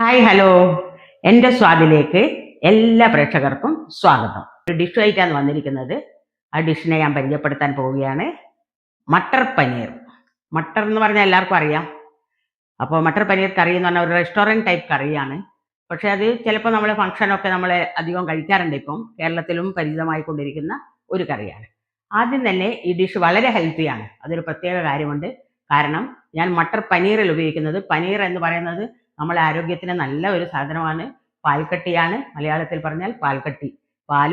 Hi hello എന്റെ സ്വാദിലേക്ക് എല്ലാ പ്രേക്ഷകർക്കും സ്വാഗതം. ഒരു ഡിഷ് ആയിട്ടാണ് വന്നിരിക്കുന്നത്. ആ ഡിഷിനെ ഞാൻ പരിചയപ്പെടുത്താൻ പോവുകയാണ്. മട്ടർ പനീർ. മട്ടർ എന്ന് പറഞ്ഞാൽ എല്ലാവർക്കും അറിയാം. അപ്പോൾ മട്ടർ പനീർ കറി എന്ന് പറഞ്ഞാൽ ഒരു റെസ്റ്റോറന്റ് ടൈപ്പ് കറിയാണ്. പക്ഷേ അത് ചിലപ്പോൾ നമ്മൾ ഫംഗ്ഷനൊക്കെ നമ്മൾ അധികം കഴിക്കാറുണ്ട് ഇപ്പം. കേരളത്തിലും പരിചിതമായി കൊണ്ടിരിക്കുന്ന ഒരു കറിയാണ്. ആദ്യം തന്നെ ഈ ഡിഷ് വളരെ ഹെൽത്തിയാണ് അതൊരു പ്രത്യേക കാര്യമുണ്ട്. കാരണം ഞാൻ മട്ടർ പനീറിൽ ഉപയോഗിക്കുന്നത്. പനീർ എന്ന് പറയുന്നത് നമ്മളെ ആരോഗ്യത്തിന് നല്ല ഒരു സാധനമാണ് പാൽക്കട്ടിയാണ്. മലയാളത്തിൽ പറഞ്ഞാൽ പാൽക്കട്ടി. പാൽ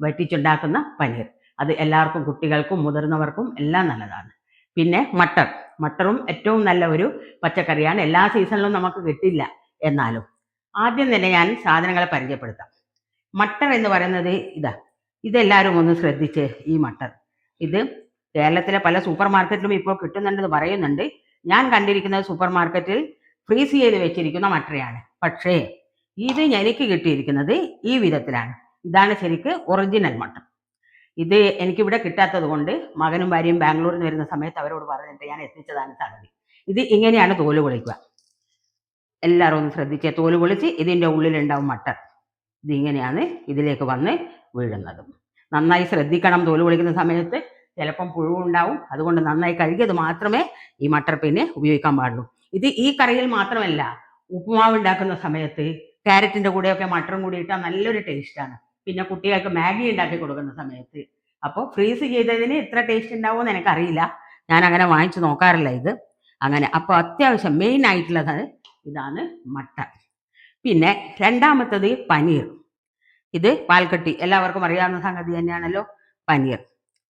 വറ്റിച്ചുണ്ടാക്കുന്ന പനീർ. അത് എല്ലാവർക്കും കുട്ടികൾക്കും മുതിർന്നവർക്കും എല്ലാം നല്ലതാണ്. പിന്നെ മട്ടർ. മട്ടറും ഏറ്റവും നല്ല ഒരു പച്ചക്കറിയാണ്. എല്ലാ സീസണിലും നമുക്ക് കിട്ടില്ല എന്നാലും. ആദ്യം തന്നെ ഞാൻ സാധനങ്ങളെ പരിചയപ്പെടുത്താം. മട്ടർ എന്ന് പറയുന്നത് ഇതാ. ഇതെല്ലാവരും ഒന്ന് ശ്രദ്ധിച്ച് ഈ മട്ടർ. ഇത് കേരളത്തിലെ പല സൂപ്പർ മാർക്കറ്റിലും ഇപ്പോൾ കിട്ടുന്നുണ്ടെന്ന് പറയുന്നുണ്ട്. ഞാൻ കണ്ടിരിക്കുന്നത് സൂപ്പർ മാർക്കറ്റിൽ ഫ്രീസ് ചെയ്ത് വെച്ചിരിക്കുന്ന മട്ടയാണ്. പക്ഷേ ഇത് എനിക്ക് കിട്ടിയിരിക്കുന്നത് ഈ വിധത്തിലാണ്. ഇതാണ് ശരിക്ക് ഒറിജിനൽ മട്ടർ ഇത് എനിക്കിവിടെ കിട്ടാത്തത് കൊണ്ട് മകനും ഭാര്യയും ബാംഗ്ലൂരിൽ നിന്ന് വരുന്ന സമയത്ത് അവരോട് പറഞ്ഞിട്ട് ഞാൻ എത്തിച്ചതാണ് സംഗതി ഇത് ഇങ്ങനെയാണ് തോൽ പൊളിക്കുക. എല്ലാവരും ഒന്ന് ശ്രദ്ധിച്ച് തോൽ പൊളിച്ച് ഇതിന്റെ ഉള്ളിലുണ്ടാവും മട്ടർ ഇതിങ്ങനെയാണ് ഇതിലേക്ക് വന്ന് വീഴുന്നത്. നന്നായി ശ്രദ്ധിക്കണം തോൽ പൊളിക്കുന്ന സമയത്ത്. ചിലപ്പം പുഴുവുണ്ടാവും. അതുകൊണ്ട് നന്നായി കഴുകിയത് മാത്രമേ ഈ മട്ടർ പിന്നെ ഉപയോഗിക്കാൻ പാടുള്ളൂ. ഇത് ഈ കറിയിൽ മാത്രമല്ല ഉപ്പുമാവ് ഉണ്ടാക്കുന്ന സമയത്ത് ക്യാരറ്റിന്റെ കൂടെയൊക്കെ മട്ടറും കൂടി ഇട്ടാൽ നല്ലൊരു ടേസ്റ്റാണ് പിന്നെ കുട്ടികൾക്ക് മാഗി ഉണ്ടാക്കി കൊടുക്കുന്ന സമയത്ത്. അപ്പോൾ ഫ്രീസ് ചെയ്തതിന് എത്ര ടേസ്റ്റ് ഉണ്ടാവുമെന്ന് എനിക്കറിയില്ല. ഞാൻ അങ്ങനെ വാങ്ങിച്ചു നോക്കാറില്ല ഇത്. അങ്ങനെ അപ്പോൾ അത്യാവശ്യം മെയിൻ ആയിട്ടുള്ളത് ഇതാണ് മട്ടർ പിന്നെ രണ്ടാമത്തത് പനീർ. ഇത് പാൽക്കട്ടി എല്ലാവർക്കും അറിയാവുന്ന സംഗതി തന്നെയാണല്ലോ പനീർ.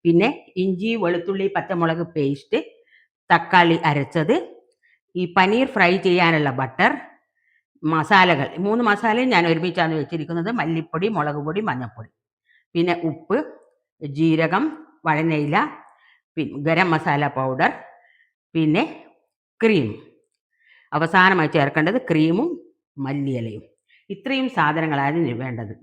പിന്നെ ഇഞ്ചി വെളുത്തുള്ളി പച്ചമുളക് പേസ്റ്റ് തക്കാളി അരച്ചത് ഈ പനീർ ഫ്രൈ ചെയ്യാനുള്ള ബട്ടർ മസാലകൾ. മൂന്ന് മസാലയും ഞാൻ ഒരുമിച്ചാണ് വെച്ചിരിക്കുന്നത്. മല്ലിപ്പൊടി മുളക് പൊടി മഞ്ഞൾപ്പൊടി. പിന്നെ ഉപ്പ് ജീരകം വഴനയില ഗരം മസാല പൗഡർ പിന്നെ ക്രീം. അവസാനമായി ചേർക്കേണ്ടത് ക്രീമും മല്ലിയിലയും. ഇത്രയും സാധനങ്ങളാണ് വേണ്ടത്.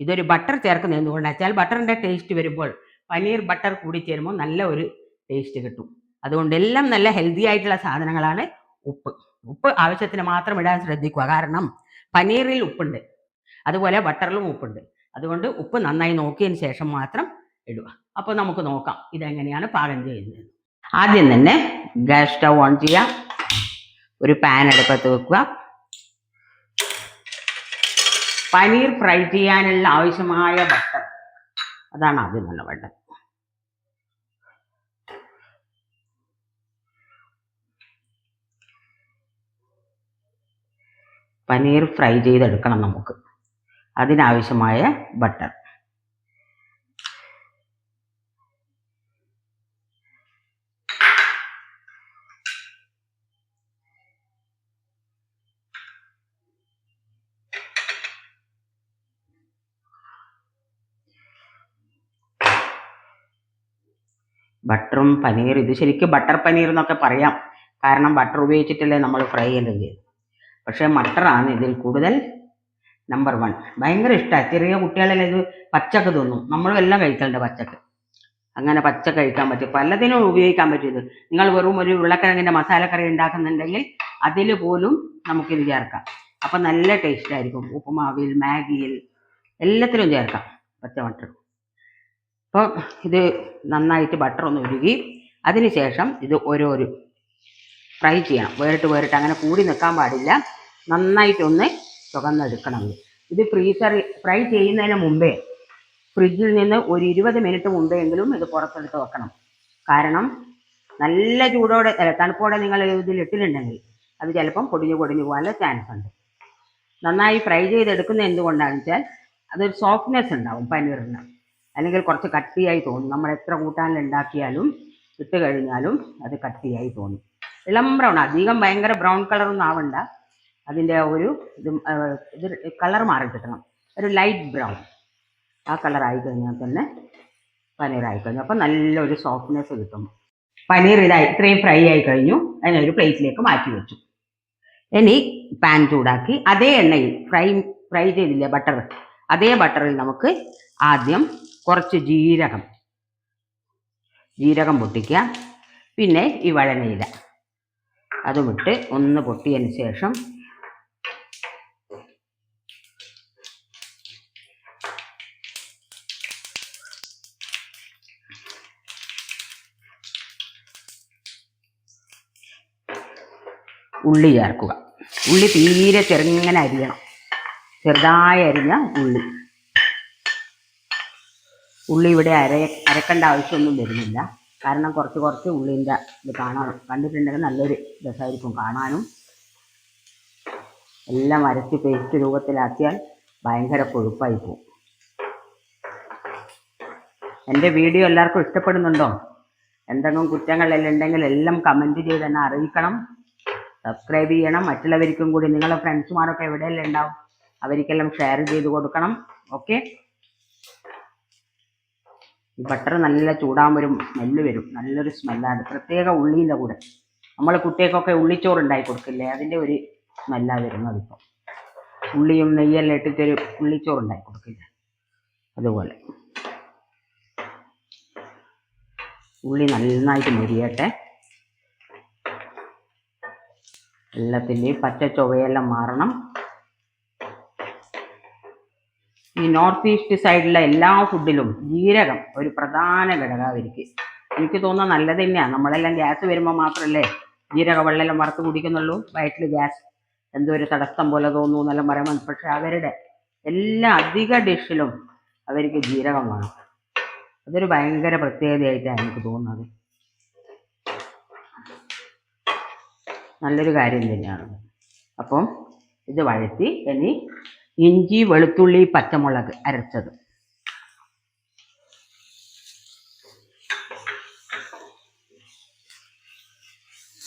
ഇതൊരു ബട്ടർ ചേർക്കുന്നത് എന്തുകൊണ്ടാണ് വെച്ചാൽ ബട്ടറിന്റെ ടേസ്റ്റ് വരുമ്പോൾ പനീർ ബട്ടർ കൂടി ചേരുമ്പോൾ നല്ല ഒരു ടേസ്റ്റ് കിട്ടും. അതുകൊണ്ട് എല്ലാം നല്ല ഹെൽത്തി ആയിട്ടുള്ള സാധനങ്ങളാണ് ഉപ്പ്. ഉപ്പ് ആവശ്യത്തിന് മാത്രം ഇടാൻ ശ്രദ്ധിക്കുക. കാരണം പനീറിൽ ഉപ്പുണ്ട്. അതുപോലെ ബട്ടറിലും ഉപ്പുണ്ട്. അതുകൊണ്ട് ഉപ്പ് നന്നായി നോക്കിയതിന് ശേഷം മാത്രം ഇടുക. അപ്പോൾ നമുക്ക് നോക്കാം ഇതെങ്ങനെയാണ് പാകം ചെയ്യുന്നത്. ആദ്യം തന്നെ ഗ്യാസ് സ്റ്റൗ ഓൺ ചെയ്യാം ഒരു പാൻ അടുപ്പത്ത് വെക്കുക. പനീർ ഫ്രൈ ചെയ്യാനുള്ള ആവശ്യമായ ബട്ടർ. അതാണ് ആദ്യം നല്ല വേണ്ടത് പനീർ ഫ്രൈ ചെയ്തെടുക്കണം നമുക്ക്. അതിനാവശ്യമായ ബട്ടർ. ബട്ടറും പനീർ ഇത് ശരിക്കും ബട്ടർ പനീർ എന്നൊക്കെ പറയാം. കാരണം ബട്ടർ ഉപയോഗിച്ചിട്ടല്ലേ നമ്മൾ ഫ്രൈ ചെയ്യുന്നത് പക്ഷേ മട്ടറാണ് ഇതിൽ കൂടുതൽ നമ്പർ വൺ ഭയങ്കര ഇഷ്ടമാണ് ചെറിയ കുട്ടികളെല്ലാം ഇത് പച്ചക്ക് തിന്നും. നമ്മളും എല്ലാം കഴിക്കലുണ്ട് പച്ചക്ക്. അങ്ങനെ പച്ച കഴിക്കാൻ പറ്റും. പലതിനും ഉപയോഗിക്കാൻ പറ്റും ഇത്. നിങ്ങൾ വെറും ഒരു ഉരുളക്കിഴങ്ങിന്റെ മസാലക്കറി ഉണ്ടാക്കുന്നുണ്ടെങ്കിൽ അതിൽ പോലും നമുക്കിത് ചേർക്കാം. അപ്പം നല്ല ടേസ്റ്റ് ആയിരിക്കും. ഉപ്പുമാവിൽ മാഗിയിൽ എല്ലാത്തിലും ചേർക്കാം. പച്ച മട്ടർ. അപ്പോൾ ഇത് നന്നായിട്ട് ബട്ടർ ഒന്ന് ഉരുകി അതിനുശേഷം ഇത് ഓരോരു ഫ്രൈ ചെയ്യണം. വേറിട്ട് വേറിട്ട് അങ്ങനെ കൂടി നിൽക്കാൻ പാടില്ല. നന്നായിട്ടൊന്ന് ചുവന്നെടുക്കണം ഇത്. ഫ്രീസർ ഫ്രൈ ചെയ്യുന്നതിന് മുമ്പേ ഫ്രിഡ്ജിൽ നിന്ന് ഒരു ഇരുപത് മിനിറ്റ് മുമ്പേ എങ്കിലും ഇത് പുറത്തെടുത്ത് വെക്കണം. കാരണം നല്ല ചൂടോടെ തണുപ്പോടെ നിങ്ങൾ ഇതിലിട്ടിട്ടുണ്ടെങ്കിൽ അത് ചിലപ്പം പൊടിഞ്ഞു പൊടിഞ്ഞു പോകാനുള്ള ചാൻസ് ഉണ്ട്. നന്നായി ഫ്രൈ ചെയ്തെടുക്കുന്നത് എന്തുകൊണ്ടാണെന്ന് വെച്ചാൽ അതൊരു സോഫ്റ്റ്നെസ് ഉണ്ടാവും പനീറിന്. അല്ലെങ്കിൽ കുറച്ച് കട്ടിയായി തോന്നും. നമ്മൾ എത്ര കൂട്ടാനിൽ ഉണ്ടാക്കിയാലും ഇട്ട് കഴിഞ്ഞാലും അത് കട്ടിയായി തോന്നും. ഇളം ബ്രൗൺ അധികം ഭയങ്കര ബ്രൗൺ കളറൊന്നും ആവണ്ട. അതിന്റെ ഒരു ഇത് ഇത് കളർ മാറി കിട്ടണം. ഒരു ലൈറ്റ് ബ്രൗൺ ആ കളർ ആയി കഴിഞ്ഞാൽ തന്നെ പനീർ ആയി കഴിഞ്ഞു. അപ്പം നല്ലൊരു സോഫ്റ്റ്നെസ് കിട്ടും. പനീർ ഇതായി ഇത്രയും ഫ്രൈ ആയി കഴിഞ്ഞു. അതിനെ ഒരു പ്ലേറ്റിലേക്ക് മാറ്റി വെച്ചു. ഇനി പാൻ ചൂടാക്കി അതേ എണ്ണയിൽ ഫ്രൈ ഫ്രൈ ചെയ്തില്ലേ ബട്ടർ അതേ ബട്ടറിൽ നമുക്ക് ആദ്യം കുറച്ച് ജീരകം ജീരകം പൊട്ടിക്കുക. പിന്നെ ഈ വഴനയില. അതുമിട്ട് ഒന്ന് പൊട്ടിയതിന് ശേഷം ഉള്ളി ചേർക്കുക. ഉള്ളി തീരെ ചെറുങ്ങനെ അരിയണം. ചെറുതായി അരിഞ്ഞ ഉള്ളി. ഉള്ളി ഇവിടെ അര അരക്കേണ്ട ആവശ്യമൊന്നും വരുന്നില്ല. കാരണം കുറച്ച് കുറച്ച് ഉള്ളിന്റെ ഇത് കാണാൻ കണ്ടിട്ടുണ്ടെങ്കിൽ നല്ലൊരു രസമായിരിക്കും കാണാനും. എല്ലാം അരച്ച് പേസ്റ്റ് രൂപത്തിലാക്കിയാൽ ഭയങ്കര കൊഴുപ്പായി പോകും. എന്റെ വീഡിയോ എല്ലാവർക്കും ഇഷ്ടപ്പെടുന്നുണ്ടോ? എന്തെങ്കിലും കുറ്റങ്ങളെല്ലാം ഉണ്ടെങ്കിൽ എല്ലാം കമന്റ് ചെയ്ത് എന്നെ അറിയിക്കണം. സബ്സ്ക്രൈബ് ചെയ്യണം. മറ്റുള്ളവർക്കും കൂടി നിങ്ങളുടെ ഫ്രണ്ട്സുമാരൊക്കെ എവിടെയെല്ലാം ഉണ്ടാവും അവർക്കെല്ലാം ഷെയർ ചെയ്ത് കൊടുക്കണം. ഓക്കെ ബട്ടർ നല്ല ചൂടാകുമ്പോൾ ഒരു സ്മെല്ല് വരും. നല്ലൊരു സ്മെല്ലാണ് പ്രത്യേക ഉള്ളീന്റെ കൂടെ. നമ്മൾ കുട്ടികൾക്കൊക്കെ ഉള്ളിച്ചോറ് ഉണ്ടാക്കി കൊടുക്കില്ലേ? അതിന്റെ ഒരു സ്മെല്ലാണ് വരുന്നത് ഇപ്പം. ഉള്ളിയും നെയ്യെല്ലാം ഇട്ടിട്ടൊരു ഉള്ളിച്ചോറ് ഉണ്ടാക്കി കൊടുക്കില്ലേ? അതുപോലെ. ഉള്ളി നന്നായിട്ട് മുരിയട്ടെ. എല്ലാത്തിന്റെയും പച്ച ചൊവ്വയെല്ലാം മാറണം. ഈ നോർത്ത് ഈസ്റ്റ് സൈഡിലെ എല്ലാ ഫുഡിലും ജീരകം ഒരു പ്രധാന ഘടകമായിരിക്കും എനിക്ക് തോന്നുന്നത് നല്ലത് തന്നെയാണ് നമ്മളെല്ലാം ഗ്യാസ് വരുമ്പോൾ മാത്രമല്ലേ ജീരക വെള്ളമെല്ലാം വറുത്ത് കുടിക്കുന്നുള്ളൂ. വയറ്റിൽ ഗ്യാസ് എന്തോ ഒരു തടസ്സം പോലെ തോന്നുന്നു എന്നെല്ലാം പറയുമ്പോൾ പക്ഷെ അവരുടെ എല്ലാ അധിക ഡിഷിലും അവർക്ക് ജീരകം വേണം. അതൊരു ഭയങ്കര പ്രത്യേകതയായിട്ടാണ് എനിക്ക് തോന്നുന്നത്. നല്ലൊരു കാര്യം തന്നെയാണ്. അപ്പം ഇത് വഴറ്റി ഇനി ഇഞ്ചി വെളുത്തുള്ളി പച്ചമുളക് അരച്ചത്.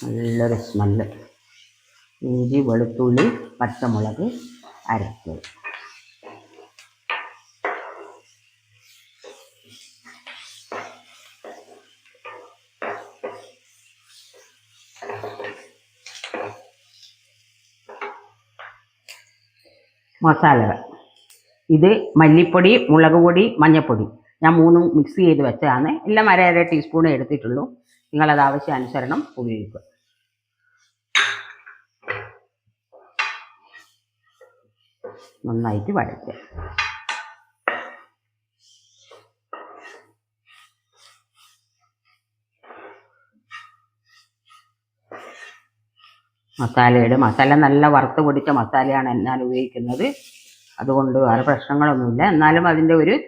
നല്ലൊരു സ്മെല്ല്. ഇഞ്ചി വെളുത്തുള്ളി പച്ചമുളക് അരച്ചത്. മസാലകൾ. ഇത് മല്ലിപ്പൊടി മുളക് പൊടി മഞ്ഞൾപ്പൊടി ഞാൻ മൂന്നും മിക്സ് ചെയ്ത് വെച്ചതാണ്. എല്ലാം അര അര ടീസ്പൂൺ എടുത്തിട്ടുള്ളൂ. നിങ്ങളത് ആവശ്യാനുസരണം ഉപയോഗിക്കുക. നന്നായിട്ട് വഴറ്റുക. മസാലയുടെ മസാല നല്ല വറുത്ത് പൊടിച്ച മസാലയാണ് ഞാൻ ഉപയോഗിക്കുന്നത്. അതുകൊണ്ട് വേറെ പ്രശ്നങ്ങളൊന്നുമില്ല. എന്നാലും അതിന്റെ ഒരു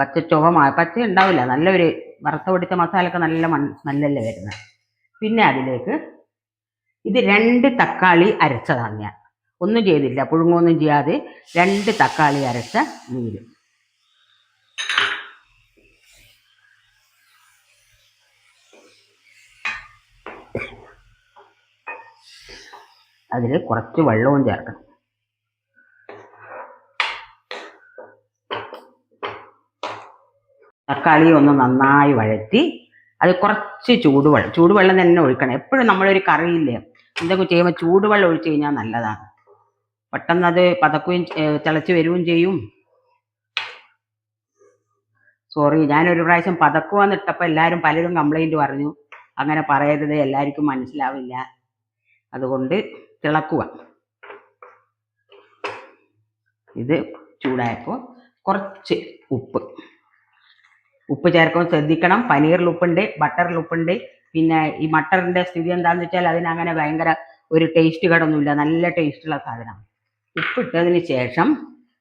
പച്ച ചുവ പച്ച ഉണ്ടാവില്ല. നല്ലൊരു വറുത്ത് പൊടിച്ച മസാലയൊക്കെ നല്ല മൺ സ്മെല്ലല്ലേ വരുന്നത്. പിന്നെ അതിലേക്ക് ഇത് രണ്ട് തക്കാളി അരച്ചതാണ് ഞാൻ. ഒന്നും ചെയ്തില്ല. പുഴുങ്ങൊന്നും ചെയ്യാതെ രണ്ട് തക്കാളി അരച്ച നീര്. അതിൽ കുറച്ച് വെള്ളവും ചേർക്കണം. തക്കാളി ഒന്ന് നന്നായി വഴറ്റി അത് കുറച്ച് ചൂടുവെള്ളം ചൂടുവെള്ളം തന്നെ ഒഴിക്കണം. എപ്പോഴും നമ്മളൊരു കറിയില്ലേ എന്തൊക്കെ ചെയ്യുമ്പോൾ ചൂടുവെള്ളം ഒഴിച്ചു കഴിഞ്ഞാൽ നല്ലതാണ്. പെട്ടെന്ന് അത് പതക്കുകയും തിളച്ച് വരികയും ചെയ്യും. സോറി ഞാനൊരു പ്രാവശ്യം പതക്കുവാന്ന് ഇട്ടപ്പോൾ എല്ലാവരും പലരും കംപ്ലൈന്റ് പറഞ്ഞു. അങ്ങനെ പറയരുത് എല്ലാവർക്കും മനസ്സിലാവില്ല. അതുകൊണ്ട് തിളക്കുക. ഇത് ചൂടായപ്പോൾ കുറച്ച് ഉപ്പ്. ഉപ്പ് ചേർക്കുമ്പോൾ ശ്രദ്ധിക്കണം. പനീറിൽ ഉപ്പുണ്ട് ബട്ടറിൽ ഉപ്പുണ്ട്. പിന്നെ ഈ മട്ടറിന്റെ സ്ഥിതി എന്താണെന്ന് വെച്ചാൽ അതിനങ്ങനെ ഭയങ്കര ഒരു ടേസ്റ്റ് കടൊന്നുമില്ല. നല്ല ടേസ്റ്റുള്ള സാധനമാണ് ഉപ്പിട്ടതിന് ശേഷം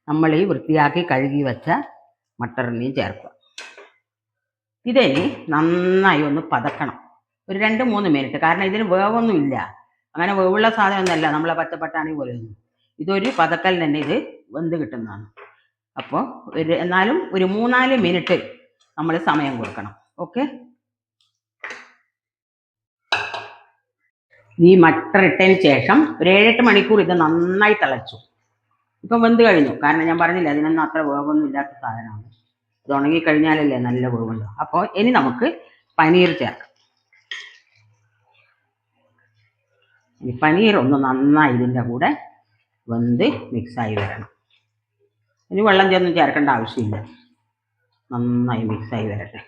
നമ്മൾ ഈ വൃത്തിയാക്കി കഴുകി വെച്ച മട്ടറിനെയും ചേർക്കുക. ഇതിന് നന്നായി ഒന്ന് പതക്കണം. ഒരു രണ്ട് മൂന്ന് മിനിറ്റ് കാരണം ഇതിന് വേവൊന്നും ഇല്ല അങ്ങനെ വേവുള്ള സാധനമൊന്നുമല്ല. നമ്മളെ പച്ചപ്പട്ടാണി പോലെ ഒന്നും ഇതൊരു പതക്കൽ തന്നെ ഇത് വെന്ത് കിട്ടുന്നതാണ്. അപ്പോൾ ഒരു എന്നാലും ഒരു മൂന്നാൽ മിനിറ്റ് നമ്മൾ സമയം കൊടുക്കണം. ഓക്കെ? ഈ മട്ടർ ഇട്ടതിന് ശേഷം ഒരു ഏഴെട്ട് മണിക്കൂർ ഇത് നന്നായി തിളച്ചു. ഇപ്പം വെന്ത് കഴിഞ്ഞു. കാരണം ഞാൻ പറഞ്ഞില്ല അതിനൊന്നും അത്ര വേവൊന്നും ഇല്ലാത്ത സാധനമാണ്. ഇത് ഉണങ്ങി കഴിഞ്ഞാലല്ലേ നല്ല വേവുള്ളൂ. അപ്പോൾ ഇനി നമുക്ക് പനീർ ചേർക്കാം. ഈ പനീർ ഒന്ന് നന്നായി ഇതിന്റെ കൂടെ വെന്ത് മിക്സായി വരണം. ഇനി വെള്ളം ചേർന്ന് ചേർക്കേണ്ട ആവശ്യമില്ല. നന്നായി മിക്സായി വരട്ടെ.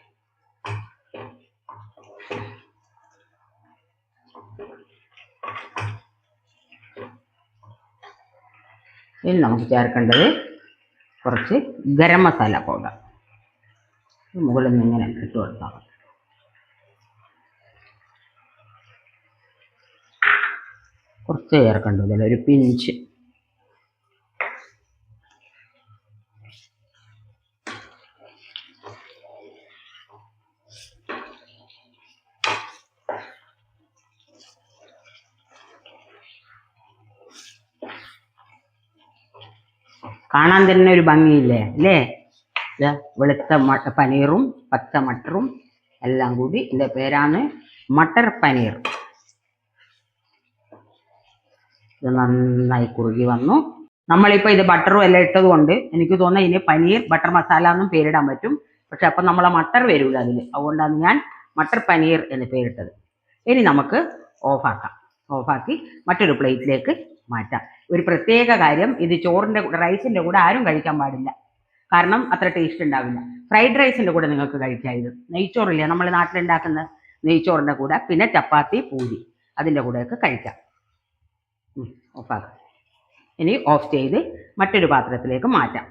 ഇനി നമുക്ക് ചേർക്കേണ്ടത് കുറച്ച് ഗരം മസാല പൗഡർ മുകളിൽ നിന്ന് ഇങ്ങനെ ഇട്ട് കൊടുത്താൽ മതി. കുറച്ച് ചേർക്കേണ്ടത് ഇതിൽ ഒരു പിഞ്ച്. കാണാൻ തന്നെ ഒരു ഭംഗിയില്ലേ? അല്ലേ? വെളുത്ത പനീറും പച്ച മട്ടറും എല്ലാം കൂടി. ഇതിന്റെ പേരാണ് മട്ടർ പനീർ. ഇത് നന്നായി കുറുകി വന്നു. നമ്മളിപ്പോൾ ഇത് ബട്ടറും എല്ലാം ഇട്ടത് കൊണ്ട് എനിക്ക് തോന്നുന്നത് ഇതിന് പനീർ ബട്ടർ മസാല എന്നും പേരിടാൻ പറ്റും. പക്ഷെ അപ്പം നമ്മളെ മട്ടർ വരില്ല അതിൽ അതുകൊണ്ടാണ് ഞാൻ മട്ടർ പനീർ എന്ന് പേരിട്ടത്. ഇനി നമുക്ക് ഓഫാക്കാം ഓഫാക്കി മറ്റൊരു പ്ലേറ്റിലേക്ക് മാറ്റാം. ഒരു പ്രത്യേക കാര്യം ഇത് ചോറിന്റെ കൂടെ റൈസിന്റെ കൂടെ ആരും കഴിക്കാൻ പാടില്ല. കാരണം അത്ര ടേസ്റ്റ് ഉണ്ടാവില്ല. ഫ്രൈഡ് റൈസിന്റെ കൂടെ നിങ്ങൾക്ക് കഴിക്കാം ഇത്. നെയ്ച്ചോറില്ലേ നമ്മൾ നാട്ടിലുണ്ടാക്കുന്ന നെയ്ച്ചോറിന്റെ കൂടെ പിന്നെ ചപ്പാത്തി പൂരി അതിന്റെ കൂടെയൊക്കെ കഴിക്കാം. ഓഫാക്കാം ഇനി ഓഫ് ചെയ്ത് മറ്റൊരു പാത്രത്തിലേക്ക് മാറ്റാം.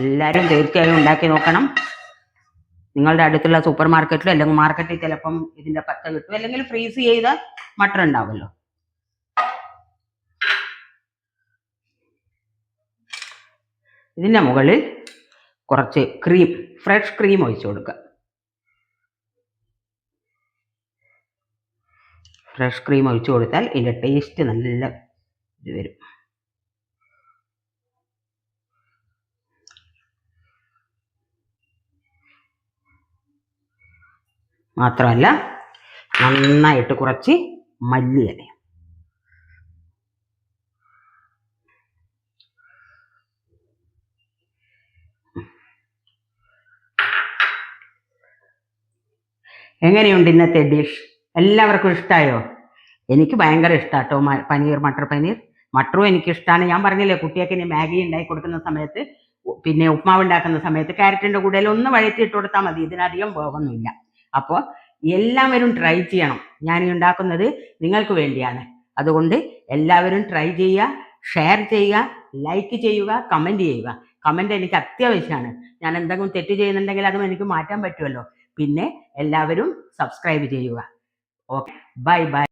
എല്ലാവരും തീർച്ചയായും ഉണ്ടാക്കി നോക്കണം. നിങ്ങളുടെ അടുത്തുള്ള സൂപ്പർ മാർക്കറ്റിലോ അല്ലെങ്കിൽ മാർക്കറ്റിൽ ചിലപ്പം ഇതിന്റെ പച്ച കിട്ടും. അല്ലെങ്കിൽ ഫ്രീസ് ചെയ്ത മട്ടർ ഉണ്ടാവുമല്ലോ. ഇതിന്റെ മുകളിൽ കുറച്ച് ക്രീം ഫ്രഷ് ക്രീം ഒഴിച്ചു കൊടുക്കുക. ഫ്രഷ് ക്രീം ഒഴിച്ചു കൊടുത്താൽ ഇതിന്റെ ടേസ്റ്റ് നല്ല ഇത് വരും. മാത്രമല്ല നന്നായിട്ട് കുറച്ച് മല്ലിയില. എങ്ങനെയുണ്ട് ഇന്നത്തെ ഡിഷ് എല്ലാവർക്കും ഇഷ്ടമായോ എനിക്ക് ഭയങ്കര ഇഷ്ടാട്ടോ പനീർ മട്ടർ പനീർ. മട്ടറും എനിക്ക് ഇഷ്ടമാണ് ഞാൻ പറഞ്ഞില്ലേ കുട്ടിയൊക്കെ ഇനി മാഗി ഉണ്ടാക്കി കൊടുക്കുന്ന സമയത്ത് പിന്നെ ഉപ്മാവ് ഉണ്ടാക്കുന്ന സമയത്ത് ക്യാരറ്റിന്റെ കൂടെ ഒന്ന് വഴറ്റി ഇട്ട് കൊടുത്താൽ മതി. ഇതിനധികം വേവൊന്നുമില്ല അപ്പോൾ എല്ലാവരും ട്രൈ ചെയ്യണം. ഞാൻ ഉണ്ടാക്കുന്നത് നിങ്ങൾക്ക് വേണ്ടിയാണ്. അതുകൊണ്ട് എല്ലാവരും ട്രൈ ചെയ്യുക ഷെയർ ചെയ്യുക ലൈക്ക് ചെയ്യുക കമന്റ് ചെയ്യുക. കമന്റ് എനിക്ക് അത്യാവശ്യമാണ്. ഞാൻ എന്തെങ്കിലും തെറ്റ് ചെയ്യുന്നുണ്ടെങ്കിൽ അതും എനിക്ക് മാറ്റാൻ പറ്റുമല്ലോ. പിന്നെ എല്ലാവരും സബ്സ്ക്രൈബ് ചെയ്യുക. Okay bye bye